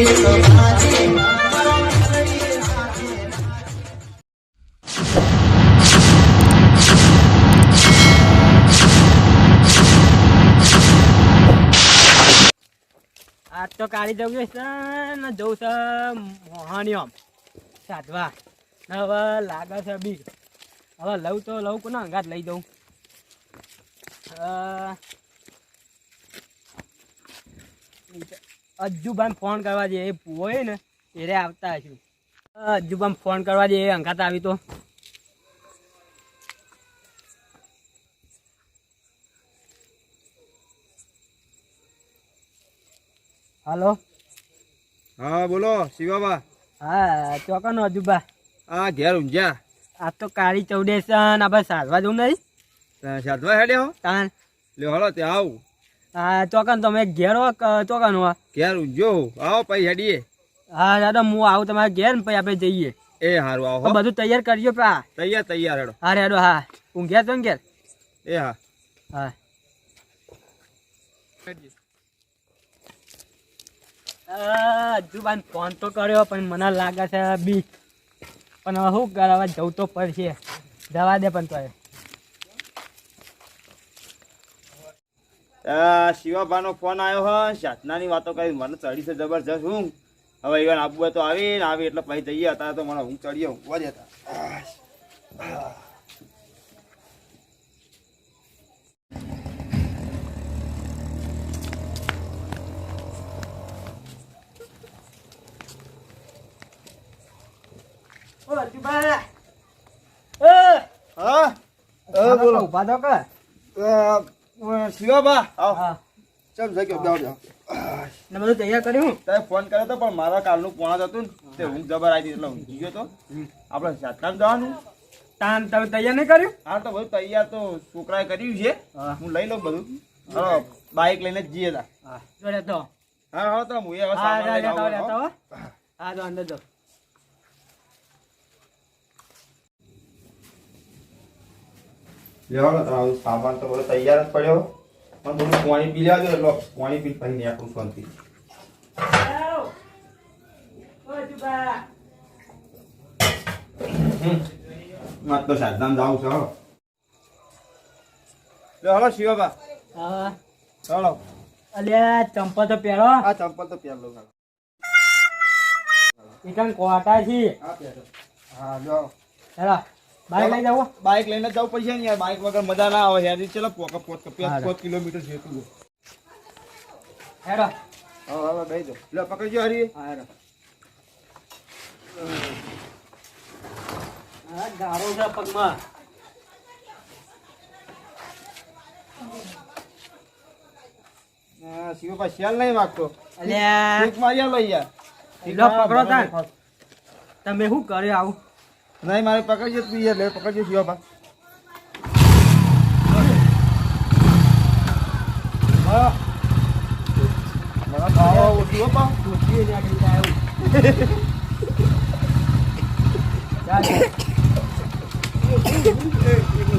આજ તો કાઢી જવું છે ને જવું છે મોહનિયમ સાધવા ને હવે લાગે છે બી હવે લઉં તો લઉં કોને અંગાત લઈ જવું અજ્જુભાઈ ફોન કરવા દે. એ હોય ને એ રે આવતા હશું. અજ્જુભાઈ ફોન કરવા દે. એ અંગાત આવી તો. હાલો. હા બોલો શિવાબા. હા ચોકનો અજુબા હા ઘેર ઊંઝા આ તો કાળી ચૌડેશન આપણે સાધવા જવું નહીં? સાધવા હેડ્યો તાન. લ્યો હલો ત્યાં આવું. હા ચોકન તમે ઘેર હો ચોકન હો ઘેર જો આવો પછી હેડીએ. હા દાદા હું આવું તમારા ઘેર ને પછી આપણે જઈએ. એ હારું આવો બધું તૈયાર કરજો પા. તૈયાર તૈયાર હેડો. હા રેડો હા. ઊંઘ્યા તો ને ઘેર? એ હા. હા. હજુબાન ફોન તો કર્યો પણ મને લાગે છે બીક પણ હવે શું કરવા જવું તો પડશે. જવા દે પણ તો શિવાભાનો ફોન આવ્યો હો. સાધનાની વાતો કરી. મને ચડી છે જબરજસ્ત. હું? હવે ઈવન આબુ તો આવી ને આવી એટલે પછી જઈએ. હતા તો મને ઊંઘ ચડીએ ઊંઘવા જતા ઓ હા? હા બોલો. ઊભા તો કર. અ, શિવાબા આવો. ચમ જગ્યો બેહો બેહો ને બધું તૈયાર કર્યું તારે ફોન કર્યો તો પણ મારા કાલનું પોણા હતું ને તે ઊંઘ જબર આવી એટલે ઊંઘી ગયો તો. આપણે સાધનામાં જવાનું. તાન તમે તૈયાર નહીં કર્યું? હા તો બધું તૈયાર તો છોકરાએ કર્યું છે. હું. લઈ લઉં બધું. હા બાઈક લઈને જઈએ તા. હા. જો રહેતો. હા હા તો હું એ સામાન લઈ આવું હો. તો અંદર જો. લેવાનો સામાન તો બધો તૈયાર જ પડ્યો. પણ થોડું પાણી પી લેવા દો એટલે પાણી પી પછી નીકળું શાંતિ. મારે તો સાધનામાં જાવું છે હો. લે હલો શિવાબા. હા. ચાલો અલ્યા ચંપલ તો પહેરો. આ ચંપલ તો પહેર. એકન કોટા છે? હા પહેરો. હા જાઓ હેલો. બાઈક લઈ જાવ બાઇક લઈને જ જવું પડશે યાર. બાઇક વગર મજા ના આવે યાર. ચલો પોક પોક પાંચ કિલોમીટર છે એટલું. હેલો હા હા બેસી દો લે પકડજો હરી. હા હેલો આ ગારો છે પગમાં. શિવભાઈ શેલ નહીં વાગતો. અલ્યા. યાર. પકડો. તમે શું કર્યું આવું? નહીં મારે પકડજો તું એટલે પકડજો શિવભાઈ બા મને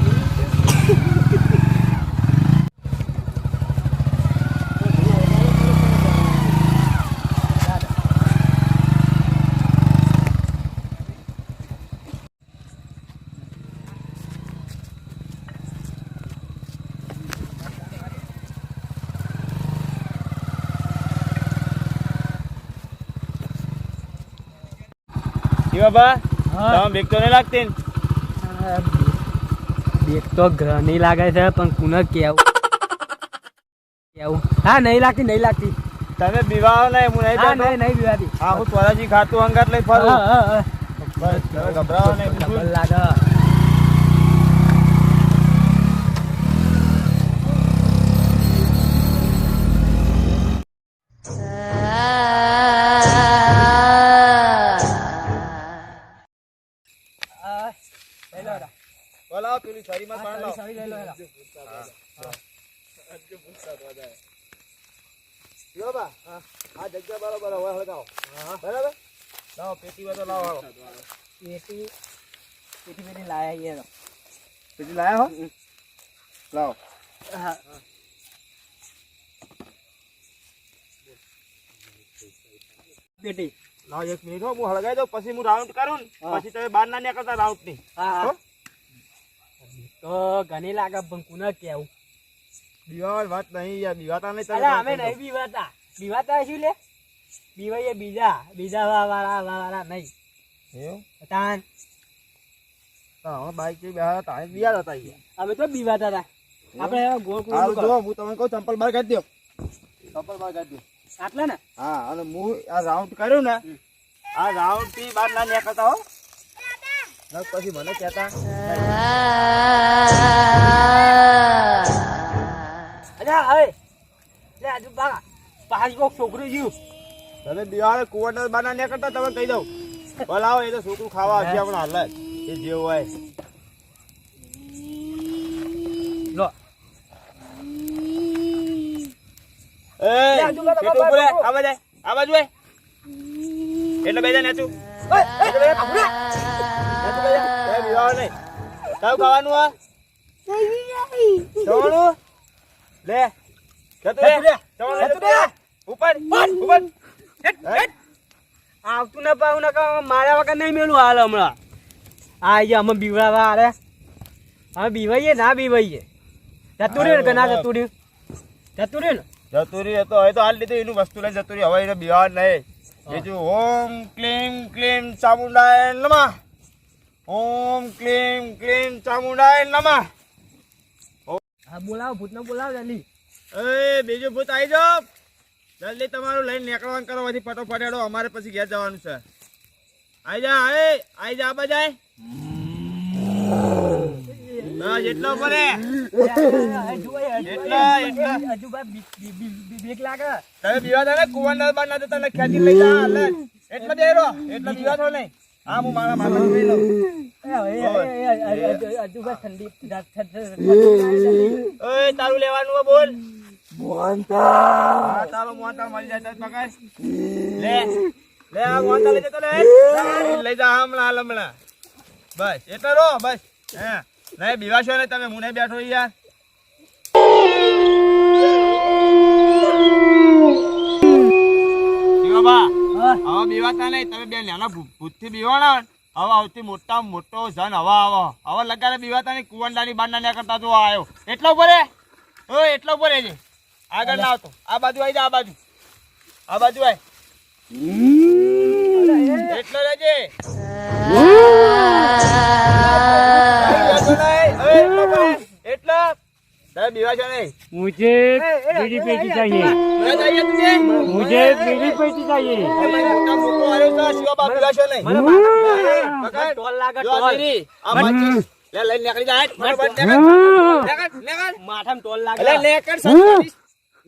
ખાવા ઓછી હો. તમે બીક તો નહીં લાગતી? બેગ તો નહીં લાગે છે પણ કુને કેવું? કેવું? હા નહીં લાગતી નહીં લાગતી. તમે બીવાઓ ને હું નહીં હા નહીં નહીં બીવાતી હા હું તોરાજી ખાતું અંગાત લઈ ફરું. હા, હા, હા. બસ ગભરાવો નહીં લાગે. થરીમાં આ પાણી લાવો. સવી લઈ લો બા. શિવાબા, આ જગ્યા બરાબર હોય હળગાવો. બરાબર? લાવ પેટી વાળો લાવ હાલો. પેટી પેટી પેટી લાયા તો. પેટી લાયા હો? લાવ. હા. પેટી. લાવ એક મિનિટ હો, હું હળગાઈ દઉં પછી હું રાઉન્ડ કરું ને પછી તમે બહાર ના નીકળતા રાઉન્ડની. હા. હા? તો ઘણી લાગે પણ કોને કેવું દીવાલ વાત નહીં યાર દીવાતા નહીં અરે અમે નહીં બીવાતા. બીવાતા શું લે? બીવાઈએ બીજા બીજા વાળા વાળા નહીં. એવું? તાન. તો હવે બાઈકથી બેહા તાણે બિયાર હતા યાર અમે તો બીવાતા હતા. આપણે હવે ગોળ ગોળ હારું કરો. જો હું તમને કહું ચંપલ બહાર કાઢી દો ચંપલ બહાર કાઢી દો આટલા ને? હા અને હું આ રાઉન્ડ કર્યું ને આ રાઉન્ડથી બહાર ના નીકળતા હો. પછી મને કહેતા અરે હવે લે આજુ બા પાછી કોક છોકરું જ્યું તમે દિવાળે કુવાના બના ને નીકળતા તમે કહી દઉં. બોલાવો એ તો છોકરું ખાવા આવશે આપણે હાલ. જ. એ જેવું હોય. લો. એ. આ બાજુ એટલે બેજા નેચું. ઓય, આવતું ને પાવું ને મારા વગર નહીં મેલું હાલ હમણાં આ જે અમે બીવડાવા આરે અમે બીવાઈએ ના બીવાઈએ જતું રહ્યું કે ના જતું રહ્યું જતું રહ્યું ને જતું રહ્યું તો હવે તો હાલ લીધું એનું વસ્તુ લઈને જતું રહ્યું હવે એને બિહાર નહીં બીજું ઓમ ક્લીમ ક્લીમ ચામુંડાય નમઃ ઓમ ક્લીમ ક્લીમ ચામુંડાય નમઃ. હા બોલાવો ભૂતને બોલાવો જલ્દી. એ બીજું ભૂત આવી જાવ જલ્દી તમારું લઈને નીકળવાનું પછી ફટોફટ હેડો અમારે પછી ઘેર જવાનું છે. આવી જા એ આવી જા આબા જાય. બસ એટલો પડે એટલા, એટલા. હજુ બા બી- બી- બી- બી- બીક લાગે. તમે બીવા થાય ને કુવાના બાર ના તને ખેંચી લઈ જા. એટલે જ એરો એટલે બીવા થો નહીં હા મારા જોઈ લઉં. તારું લેવાનું બોલ. હા તારો મોહનતાળ મળી જાય લે લે આ મોહનતાળ લઈ જતો લે. લઈ જા હમણાં હાલ હમણાં બસ એટલે રો બસ. હે નહીં બીવાશો ને તમે હું નહીં બેઠો યાર. હા. હવે બીવાતા નહીં તમે બે નાના ભૂતથી બીવાના હવે આવતી મોટા મોટો જન હવા આવો. હવે લગાડે બીવાતા નહીં કુવંડાની બારના ના કરતા જો આવ્યો. એટલો પડે હો? એટલો પડે છે આગળ ના આવતો. આ બાજુ આવી જા આ બાજુ. આ બાજુ આય. એટલો રહેજે એટલો પડે એટલો સાહેબ બીવા છો નહીં મુજે બીડી પેટી ચાહીએ મને ચાહીએ તુજે મુજે બીડી પેટી ચાહીએ મોટા મોટો આયો તો શિવા બાપ બીવા છો નહીં બકા ટોલ લાગે ટોલ આ માચી લે લઈ નીકળી જાય માર બાટ નીકળ નીકળ માથામ ટોલ લાગે લે નીકળ સતીશ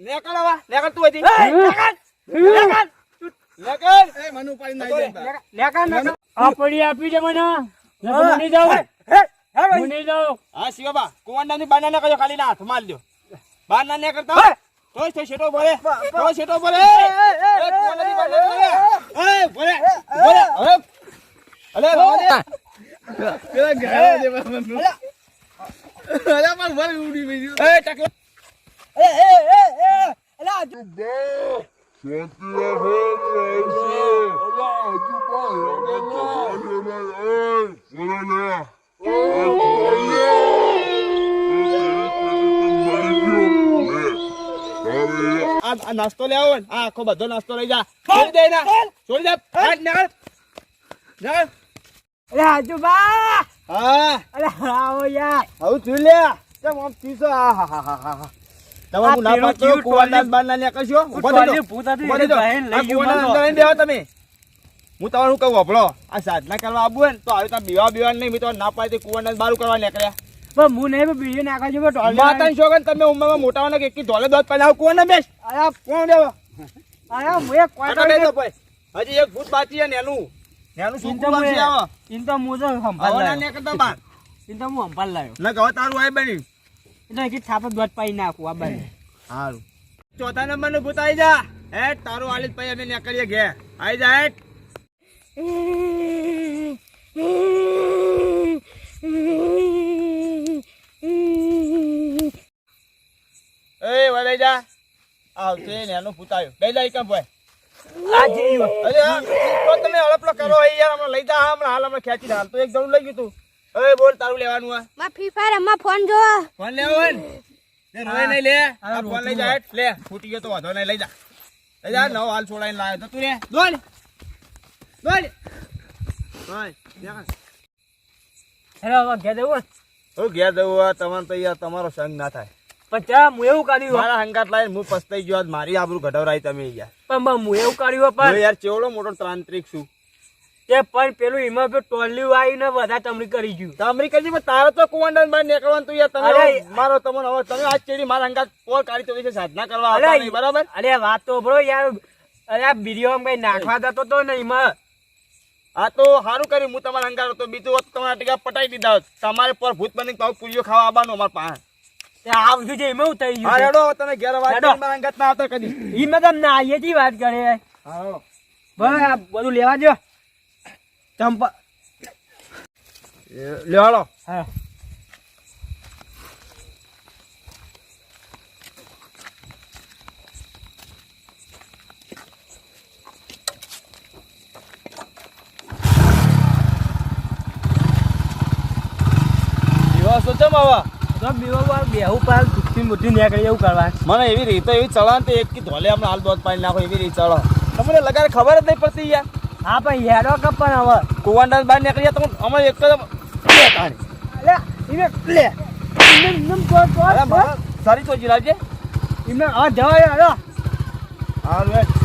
નીકળ આવા નીકળ તું હતી નીકળ નીકળ નીકળ એ મનુ પાડી નાઈ જાય નીકળ નીકળ આપડી આપી દે મને મને જાવ હે, ભાઈ. મુની જાઉં હા, શિવાબા, કુંવારડાની બહાર ના નીકળજો, ખાલી ના હાથ માર લ્યો. બહાર ના. હે. તોય તો શેઠો ભરે. તોય શેઠો ભરે. એ, એ, એ, કુંવારડાની બહાર ના નીકળે. એ, ભરે, ભરે. હવે. અલે, રવા દે. એ, ટકલા. એ, એ, એ, એ. અલા, હજુ- આ નાસ્તો લેવો ને, આ આખો બધો નાસ્તો લઈ જા. છોડી દે ના છોડી દે. હાટ, હા. અલા, આવો યાર. હવે તું લે. કેમ આમ પીસો આ હા હા હા હા હા. તમે હું ના પાડતો કેવું બાર ના ઊભા થઈ ઊભા થઈ આ અંદર બેહો તમે. હું તમારું કહું વાપરો. આ સાધના કરવા આવું ને તો આવી બીવા બીવા નહીં તો ના પાડી કુવાના બારું કરવા નીકળ્યા. પણ હું નહીં બીજો ટોલ માતાની તમે ઉંમરમાં મોટા વાળા કે એકી ધોલે દોત પહેલા કુવાના બેસ આયા કોણ આયા હું એક કોઈ હજી એક ભૂત બાકી છે નેનું નેનું શું બાકી આવો ઇન હું તો સંભાળ આવો ના લાવ્યો બાર ઇન હું સંભાળ લાવ્યો ના કહો તારું આય બની એટલે કે થાપ દોત પાઈ નાખું આ બાજુ હારું ચોથા નંબરનું ભૂત આવી જા હે તારું આલિત પછી અમે નીકળીએ ઘેર આવી જા હેટ એ વઈ જા. આવશે ને એનું ભૂત આવ્યું બે જા એકમ ભાઈ. આ જઈ અરે તમે હડપલો કરો યાર હમણાં લઈ જા હમણાં હાલ હમણાં ખેંચી હાલ. તો એક જણું લઈ ગયું તું. હવે બોલ તારું લેવાનું આ. માં ફ્રી ફાયર અમાર ફોન જો ફોન લેવો હોય ને? રોય નહીં લે. આ ફોન લઈ જા. લે ફૂટી ગયો તો વાંધો નહીં લઈ જા. લઈ જા નવો હાલ છોડાઈને લાવ્યો તો તું લે દોડ. દોડ. હેલો હવે ઘેર જવું? હું ઘેર જવું તમારે તો યાર તમારો સંગ ના થાય. પણ હું એવું કાઢ્યું મારા હંગાત લાઈને હું પસ્તાઈ ગયો મારી આબરૂ ઘટાવરાઈ તમે યાર પણ હું એવું કાઢ્યું પણ યાર ચેવડો મોટો તાંત્રિક છું. તે પણ પેલું એમાં પેલું ટોલિયું આવીને બધા તમરી કરી ગયું. અમેરિકાજી પણ તારે તો કુવાંડા બહાર નીકળવાનું તું યાર. તમે મારો તમને હવે તમે આજ ચેડી મારા હંગાત પોર કાઢી તો સાધના કરવા આવતા નહીં, બરાબર? અરે વાત તો બરો યાર અરે આ કઈ નાખવા જતો તો ને એમાં. આ તો સારું કર્યું હું તમારા હંગાત હતો. બીજું તમારા ટીકા પટાઈ દીધા તમારે પર ભૂત બની પાછું પૂરીઓ ખાવા આવવાનું અમારા પાસે. તે આ બધું જે એમાં થઈ ગયું રેડો તમે ઘેર વાત કરી કરીને મારા ના આવતા કદી. જી વાત કરે. હા. બસ આ બધું લેવા જો ચંપા. લેવાડો હા. તો ચમ આવા મને એવી રીતે એવી ચલાણ ને એક કી ધોલે હમણાં હાલ દોધ પાણી નાખો એવી રીતે ચડો તમને લગાડે ખબર જ નહીં પડતી યાર. હા પણ હેડો કપ પણ હવે. કુવાંડા બહાર નીકળી તો અમે એક તો સારી ચોજી લાવજે. એમને હા જવા હા હેડ.